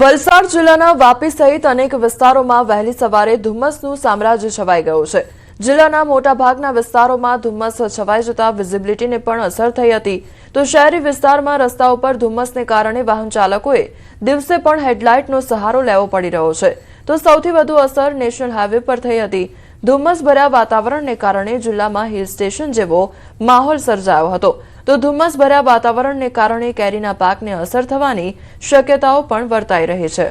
વલસાડ જિલ્લાના વાપી સહિત અનેક વિસ્તારોમાં વહેલી સવારે ધુમ્મસનું સામ્રાજ્ય છવાઈ ગયું છે. જિલ્લાના મોટાભાગના વિસ્તારોમાં ધુમ્મસ છવાઈ જતા વિઝિબિલિટીને પણ અસર થઈ હતી. તો શહેરી વિસ્તારમાં રસ્તા ઉપર ધુમ્મસને કારણે વાહન ચાલકોએ દિવસે પણ હેડલાઇટનો સહારો લેવો પડી રહ્યો છે. તો સૌથી વધુ અસર નેશનલ હાઈવે પર થઈ હતી. ધુમ્મસ ભર્યા વાતાવરણને કારણે જિલ્લામાં હિલ સ્ટેશન જેવો માહોલ સર્જાયો હતો. તો ધુમ્મસ ભર્યા વાતાવરણને કારણે કેરીના પાકને અસર થવાની શક્યતાઓ પણ વર્તાઈ રહી છે.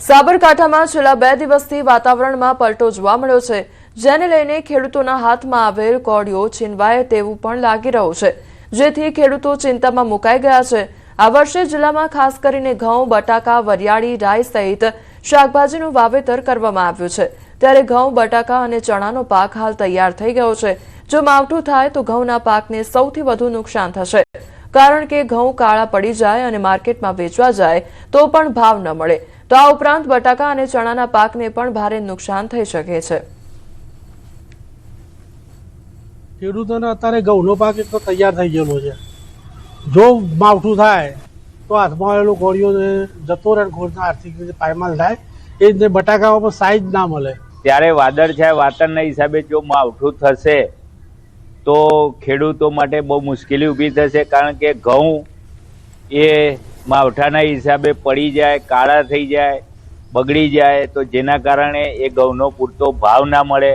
સાબરકાંઠામાં છેલ્લા બે દિવસથી વાતાવરણમાં પલટો જોવા મળ્યો છે, જેને લઈને ખેડૂતોના હાથમાં આવેલ કોડિયો છીનવાય તેવું પણ લાગી રહ્યું છે. જેથી ખેડૂતો ચિંતામાં મુકાઈ ગયા છે. આ વર્ષે જિલ્લામાં ખાસ કરીને ઘઉં, બટાકા, વરિયાળી, રાઈ સહિત શાકભાજીનું વાવેતર કરવામાં આવ્યું છે. ત્યારે ઘઉં, બટાકા અને ચણાનો પાક હાલ તૈયાર થઈ ગયો છે. જો માવઠું થાય તો ઘઉંના પાકને સૌથી વધુ નુકસાન થશે. કારણ કે ઘઉં કાળા પડી જાય અને માર્કેટમાં વેચવા જાય, તો પણ ભાવ ન મળે. તો આ ઉપરાંત બટાકા અને ચણાના પાકને પણ ભારે નુકસાન થઈ શકે છે. ખેડૂતોને અત્યારે ઘઉંનો પાક એટલો તૈયાર થઈ ગયેલો છે. જો માવઠું થાય, તો હાથમાં આવેલો ગોળીઓ જતો રહે આર્થિક રીતે પાયમાલ થાય. એ રીતે બટાકામાં પણ સાઈઝ ના મળે. ત્યારે વાદળ છે વાતાવરણના હિસાબે જો માવઠું થશે, તો ખેડૂતો માટે બહુ મુશ્કેલી ઊભી થશે, કારણ કે ઘઉં એ માવઠાના હિસાબે પડી જાય, કાળા થઈ જાય, બગડી જાય, તો જેના કારણે એ ઘઉંનો પૂરતો ભાવ ના મળે.